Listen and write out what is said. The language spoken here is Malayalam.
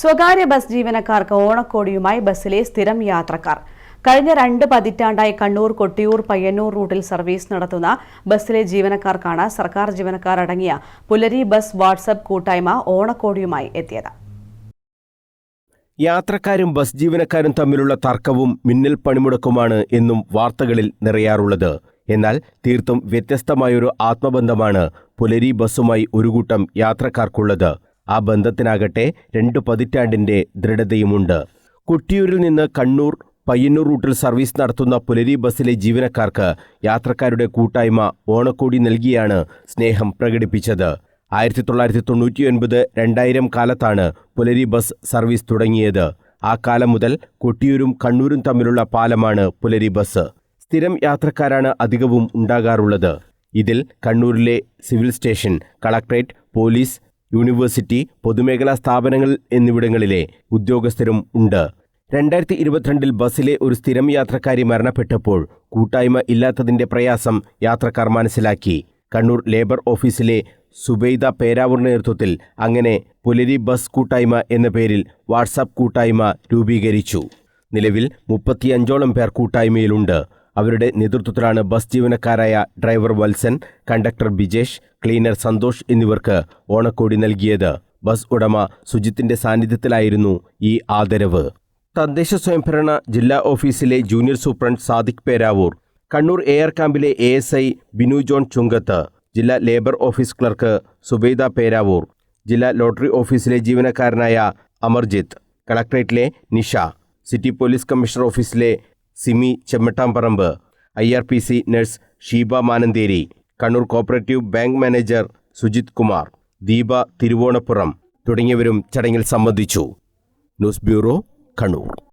സ്വകാര്യ ബസ് ജീവനക്കാർക്ക് ഓണക്കോടിയുമായി ബസ്സിലെ സ്ഥിരം യാത്രക്കാർ. കഴിഞ്ഞ രണ്ട് പതിറ്റാണ്ടായി കണ്ണൂർ കൊട്ടിയൂർ പയ്യന്നൂർ റൂട്ടിൽ സർവീസ് നടത്തുന്ന ബസ്സിലെ ജീവനക്കാർക്കാണ് സർക്കാർ ജീവനക്കാർ അടങ്ങിയ പുലരി ബസ് വാട്സപ്പ് കൂട്ടായ്മ ഓണക്കോടിയുമായി എത്തിയത്. യാത്രക്കാരും ബസ് ജീവനക്കാരും തമ്മിലുള്ള തർക്കവും മിന്നൽ പണിമുടക്കുമാണ് എന്നും വാർത്തകളിൽ നിറയാറുള്ളത്. എന്നാൽ തീർത്തും വ്യത്യസ്തമായൊരു ആത്മബന്ധമാണ് പുലരി ബസ്സുമായി ഒരു കൂട്ടം യാത്രക്കാർക്കുള്ളത്. ആ ബന്ധത്തിനാകട്ടെ രണ്ടു പതിറ്റാണ്ടിന്റെ ദൃഢതയുമുണ്ട്. കൊട്ടിയൂരിൽ നിന്ന് കണ്ണൂർ പയ്യന്നൂർ റൂട്ടിൽ സർവീസ് നടത്തുന്ന പുലരി ബസ്സിലെ ജീവനക്കാർക്ക് യാത്രക്കാരുടെ കൂട്ടായ്മ ഓണക്കോടി നൽകിയാണ് സ്നേഹം പ്രകടിപ്പിച്ചത്. ആയിരത്തി തൊള്ളായിരത്തി തൊണ്ണൂറ്റിയൊൻപത് രണ്ടായിരം കാലത്താണ് പുലരി ബസ് സർവീസ് തുടങ്ങിയത്. ആ കാലം മുതൽ കൊട്ടിയൂരും കണ്ണൂരും തമ്മിലുള്ള പാലമാണ് പുലരി ബസ്. സ്ഥിരം യാത്രക്കാരാണ് അധികവും ഉണ്ടാകാറുള്ളത്. ഇതിൽ കണ്ണൂരിലെ civil station collectorate police university പൊതുമേഖലാ സ്ഥാപനങ്ങൾ എന്നിവിടങ്ങളിലെ ഉദ്യോഗസ്ഥരും ഉണ്ട്. രണ്ടായിരത്തി ഇരുപത്തിരണ്ടിൽ ബസ്സിലെ ഒരു സ്ഥിരം യാത്രക്കാരി മരണപ്പെട്ടപ്പോൾ കൂട്ടായ്മ ഇല്ലാത്തതിന്റെ പ്രയാസം യാത്രക്കാർ മനസ്സിലാക്കി. കണ്ണൂർ ലേബർ ഓഫീസിലെ സുബൈദ പേരാവൂർ നേതൃത്വത്തിൽ അങ്ങനെ പുലരി ബസ് കൂട്ടായ്മ എന്ന പേരിൽ വാട്സാപ്പ് കൂട്ടായ്മ രൂപീകരിച്ചു. നിലവിൽ മുപ്പത്തിയഞ്ചോളം പേർ കൂട്ടായ്മയിലുണ്ട്. അവരുടെ നേതൃത്വത്തിലാണ് bus ജീവനക്കാരായ driver Valsan conductor Bijesh cleaner Santhosh എന്നിവർക്ക് ഓണക്കോടി നൽകിയത്. ബസ് ഉടമ സുജിത്തിന്റെ സാന്നിധ്യത്തിലായിരുന്നു ഈ ആദരവ്. തദ്ദേശ സ്വയംഭരണ ജില്ലാ ഓഫീസിലെ junior superintendent Sadiq Peravoor Kannur air ക്യാമ്പിലെ A S I Binu John Chunkath ജില്ലാ labour office clerk Subaida Peravoor ജില്ലാ ലോട്ടറി ഓഫീസിലെ ജീവനക്കാരനായ അമർജിത്ത് കളക്ട്രേറ്റിലെ നിഷ സിറ്റി പോലീസ് കമ്മീഷണർ ഓഫീസിലെ Simi Chemmattamparamba I R P C nurse Sheeba Manantheri Kannur cooperative bank manager Sujith Kumar Deepa Thiruvonappuram തുടങ്ങിയവരും ചടങ്ങിൽ സംബന്ധിച്ചു. News bureau Kannur.